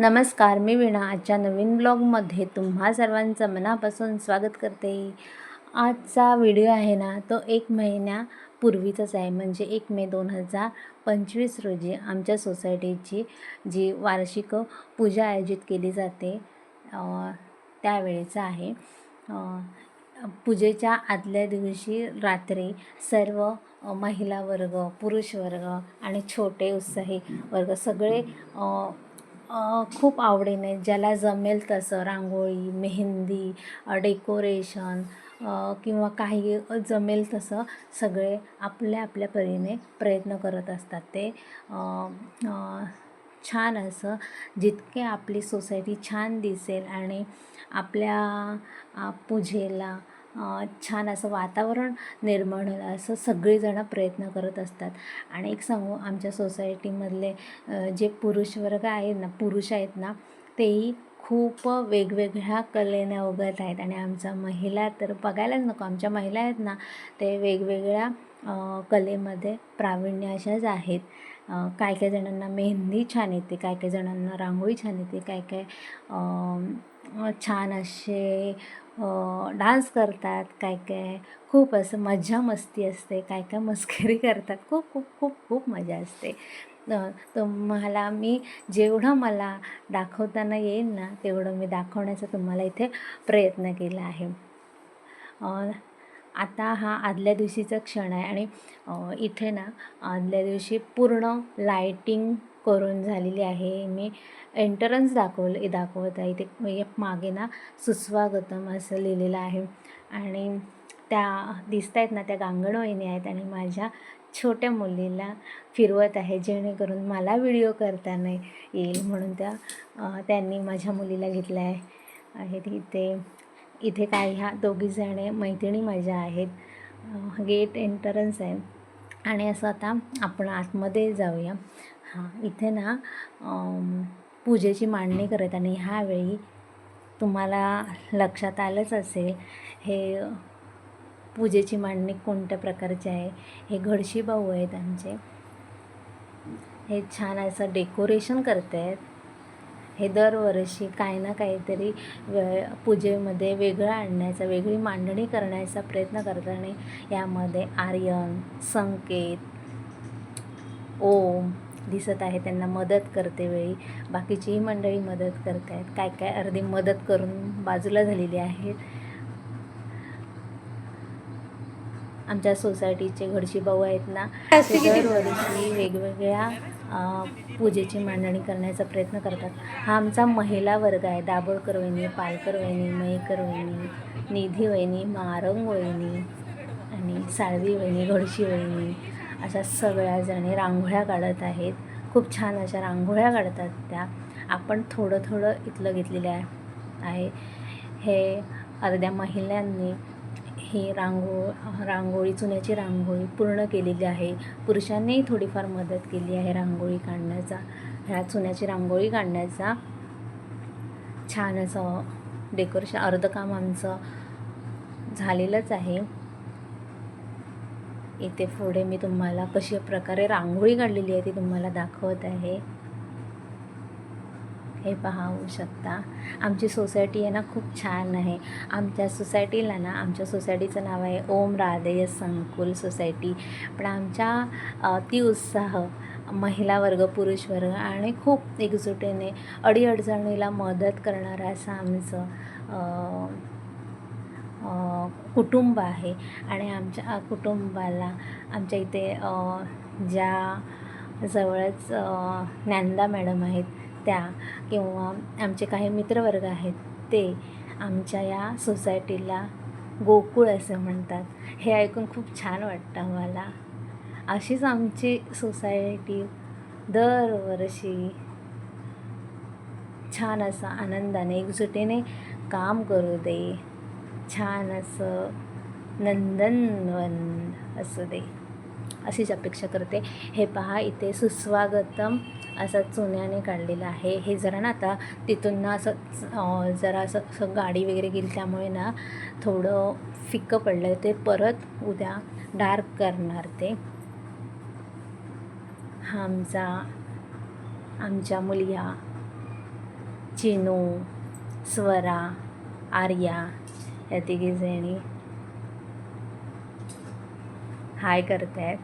नमस्कार मी वीणा. आजच्या नवीन ब्लॉगमध्ये तुम्हा सर्वांचं मनापासून स्वागत करते. आजचा व्हिडिओ आहे ना तो एक महिन्यापूर्वीचाच आहे. म्हणजे एक मे दोन हजार पंचवीस रोजी आमच्या सोसायटीची जी वार्षिक पूजा आयोजित केली जाते त्यावेळेचा आहे. पूजेच्या आदल्या दिवशी रात्री सर्व महिला वर्ग पुरुष वर्ग आणि छोटे उत्साही वर्ग सगळे खूप आवडीने ज्याला जमेल तसं रांगोळी मेहंदी डेकोरेशन किंवा काही जमेल तसं सगळे आपल्या आपल्या परीने प्रयत्न करत असतात. ते छान असं जितके आपली सोसायटी छान दिसेल आणि आपल्या पूजेला छान असं वातावरण निर्माण होईल असं सगळेजणं प्रयत्न करत असतात. आणि एक सांगू आमच्या सोसायटीमधले जे पुरुष वर्ग आहेत ना पुरुष आहेत ना तेही खूप वेगवेगळ्या कलेने अवगत आहेत. आणि आमच्या महिला तर बघायलाच नको आमच्या महिला आहेत ना ते वेगवेगळ्या कलेमध्ये प्रावीण्य अशाच आहेत. काय काय जणांना मेहंदी छान येते काय काय जणांना रांगोळी छान येते काय काय छान असे डान्स करतात काय काय. खूप असं मजा मस्ती असते काय काय मस्करी करतात. खूप खूप खूप खूप मजा असते. तुम्हाला मी जेवढं मला दाखवताना येईल ना तेवढं मी दाखवण्याचा तुम्हाला इथे प्रयत्न केला आहे. आता हा आदल्या दिवशीचा क्षण आहे आणि इथे ना आदल्या दिवशी पूर्ण लाईटिंग करून झालेली आहे. मी एंटरन्स दाखवलं दाखवत आहे. इथे मागे ना सुस्वागतम असं लिहिलेलं आहे. आणि त्या दिसत आहेत ना त्या गांगणवाहिनी आहेत आणि माझ्या छोट्या मुलीला फिरवत आहे. जेणेकरून मला व्हिडिओ करताना येईल म्हणून त्या त्यांनी माझ्या मुलीला घेतलं आहे. आहेत इथे इथे काही ह्या दोघीजणे मैत्रिणी माझ्या आहेत. गेट एंटरन्स आहे. आणि असं आता आपण आतमध्ये जाऊया. हां इथे ना पूजेची मांडणी करत आणि ह्यावेळी तुम्हाला लक्षात आलंच असेल हे पूजेची मांडणी कोणत्या प्रकारची आहे? हे घडशी भाऊ आहेत आमचे. हे छान असं डेकोरेशन करत आहेत हे दरवर्षी काही ना काहीतरी वे पूजेमध्ये वेगळं आणण्याचा वेगळी मांडणी करण्याचा प्रयत्न करतात आणि यामध्ये आर्यन संकेत ओम दिसत आहे त्यांना मदत करते वेळी. बाकीचीही मंडळी मदत करत आहेत काय काय अर्धी मदत करून बाजूला झालेली आहेत. आमच्या सोसायटीचे घडशी भाऊ आहेत ना ते दरवर्षी वेगवेगळ्या पूजेची मांडणी करण्याचा प्रयत्न करतात. हा आमचा महिला वर्ग आहे. दाभोळकर वहिनी पालकर वहिनी मयेकर वहिनी निधी वहिनी मारंग वहिनी आणि साळवी वहिनी घडशी वहिनी. अशा सगळ्या जणी रांगोळ्या काढत आहेत. खूप छान अशा रांगोळ्या काढतात त्या. आपण थोडं थोडं इथलं घेतलेलं आहे. आहे. हे अर्ध्या महिलांनी ही रांगो रांगोळी चुन्याची रांगोळी पूर्ण केलेली आहे. पुरुषांनीही थोडीफार मदत केली आहे रांगोळी काढण्याचा. ह्या चुन्याची रांगोळी काढण्याचा छान असं डेकोरेशन अर्धं काम आमचं झालेलंच आहे. इथे पुढे मी तुम्हाला कशा प्रकारे रांगोळी काढलेली आहे ती तुम्हाला दाखवत आहे. हे पहा होऊ शकता. आमची सोसायटी आहे ना खूप छान आहे. आमच्या सोसायटीला ना आमच्या सोसायटीचं नाव आहे ओम राधेय संकुल सोसायटी. पण आमच्या अति उत्साह महिला वर्ग पुरुष वर्ग आणि खूप एकजुटीने अडीअडचणीला मदत करणारं असं आमचं कुटुंब आहे. आणि आमच्या कुटुंबाला आमच्या इथे ज्या जवळच ज्ञानदा मॅडम आहेत त्या किंवा आमचे काही मित्रवर्ग आहेत ते आमच्या या सोसायटीला गोकुळ असे म्हणतात. हे ऐकून खूप छान वाटतं मला अशीच आमची सोसायटी दरवर्षी छान असं आनंदाने एकजुटीने काम करू दे. छान असं नंदनवन असू दे अशीच अपेक्षा करते. हे पहा इथे सुस्वागतम असं चुन्याने काढलेलं आहे. हे जरा ना आता तिथून ना असं जरा असं असं गाडी वगैरे गेली त्यामुळे ना थोडं फिक्कं पडलं ते परत उद्या डार्क करणार ते. हा आमचा आमच्या मुली चिनू स्वरा आर्या या तिघीजणी हाय करतायत.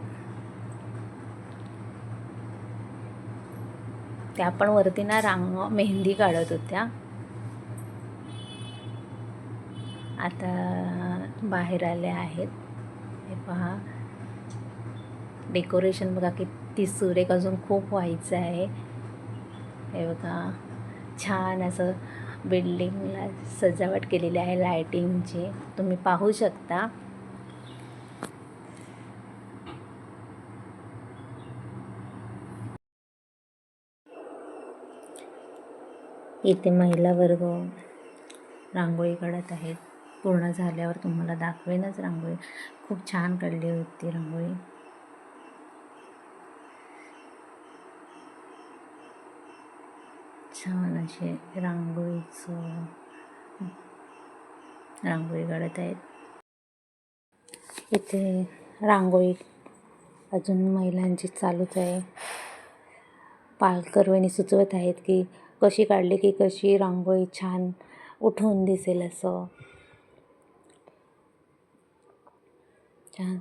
त्या पण वरती ना रांग मेहंदी काढत होत्या. आता बाहेर आले आहेत. हे पहा. डेकोरेशन बघा किती सुरेख अजून खूप व्हायचं आहे. हे बघा. छान असं बिल्डिंगला सजावट केलेली आहे लायटिंगची तुम्ही पाहू शकता. इथे महिला वर्ग रांगोळी काढत आहेत. पूर्ण झाल्यावर तुम्हाला दाखवेनच रांगोळी. खूप छान काढली होती रांगोळी. छान असे रांगोळीचं रांगोळी काढत आहेत. इथे रांगोळी अजून महिलांची चालूच आहे. पालकर्वणी सुचवत आहेत की कशी काढली की कशी रांगोळी छान उठून दिसेल असं. छान.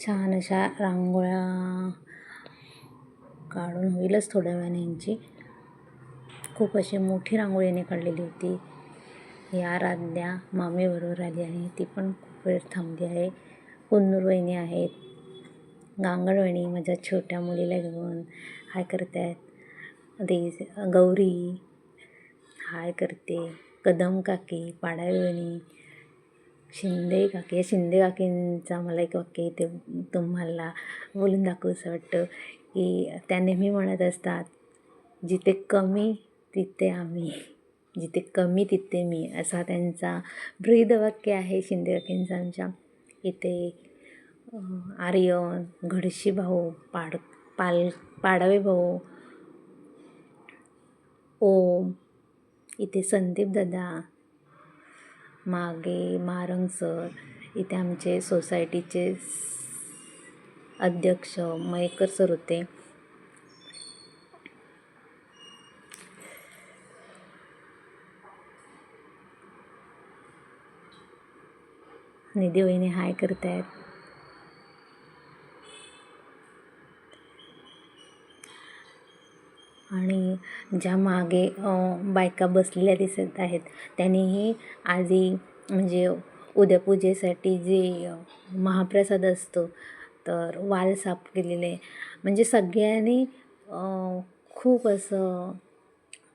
छान अशा रांगोळ्या काढून होईलच थोड्या वेळाने यांची खूप अशी मोठी रांगोळी याने काढलेली होती. ही आराध्या मामीबरोबर आली आहे. ती पण खूप वेळ थांबली आहे. कुन्नूर वहिनी आहेत. गांगडवणी माझ्या छोट्या मुलीला घेऊन. हाय करत आहेत ते गौरी. हाय करते. कदम काकी पाडावणी शिंदे काकी या शिंदे काकींचा मला एक वाक्य इथे तुम्हाला बोलून दाखवूसं वाटतं की त्या नेहमी म्हणत असतात जिथे कमी तिथे आम्ही. जिथे कमी तिथे मी. असा त्यांचा ब्रीदवाक्य आहे शिंदे काकींचा आमच्या इथे आर्यन घडशी भाऊ पाड पाल पाडवे भाऊ ओम इथे संदीप दादा मागे मारंग सर इथे आमचे सोसायटीचे अध्यक्ष मयेकर सर होते. निधी वहिनी हाय करतायत. आणि ज्या मागे बायका बसलेल्या दिसत आहेत त्यांनीही आधी म्हणजे उद्या पूजेसाठी जे महाप्रसाद असतो तर वाल साफ केलेले म्हणजे सगळ्यांनी खूप असं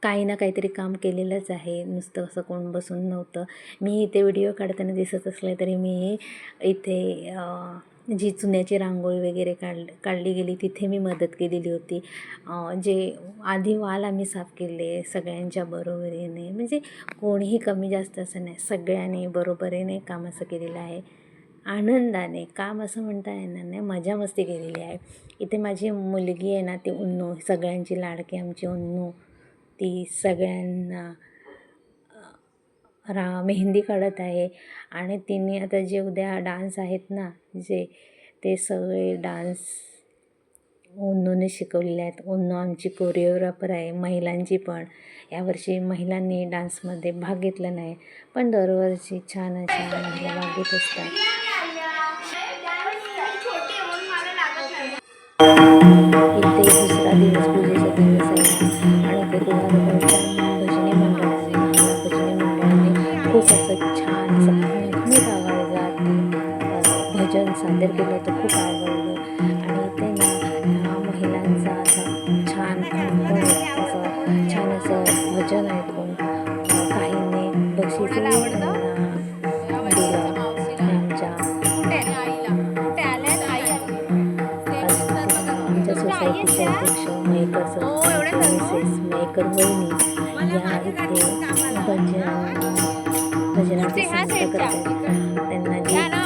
काही ना काहीतरी काम केलेलंच आहे. नुसतं असं कोण बसून नव्हतं. मी इथे व्हिडिओ काढताना दिसत असले तरी मी इथे जी चुन्याची रांगोळी वगैरे काढ काढली गेली तिथे मी मदत केलेली होती. जे आधी वाल आम्ही साफ केले सगळ्यांच्या बरोबरीने. म्हणजे कोणीही कमी जास्त असं नाही सगळ्यांनी बरोबरीने काम असं केलेलं आहे. आनंदाने काम असं म्हणता येणार नाही मजा मस्ती केलेली आहे. इथे माझी मुलगी आहे ना ती उन्नू सगळ्यांची लाडकी आमची उन्नू. ती सगळ्यांना रा मेहंदी काढत आहे. आणि तिने आता जे उद्या डान्स आहेत ना जे ते सगळे डान्स उन्नूने शिकवलेले आहेत. उन्नू आमची कोरिओग्राफर आहे महिलांची पण. यावर्षी महिलांनी डान्समध्ये भाग घेतला नाही पण दरवर्षी छान छान महिला म्हणजे भाग घेत असतात. इथे दुसरा दिवस पूजेचा दिवस आहे. सादर केलं होतं खूप आवडलं आणि ते ना महिलांचा असं छान असं छान असं भजन ऐकून काहींनी त्यांना दिलं. आमच्या आमच्या सोसायटीचे अध्यक्ष मयकर सर मिसेस मयकर वहिनी या इथे भजन. करतात. त्यांना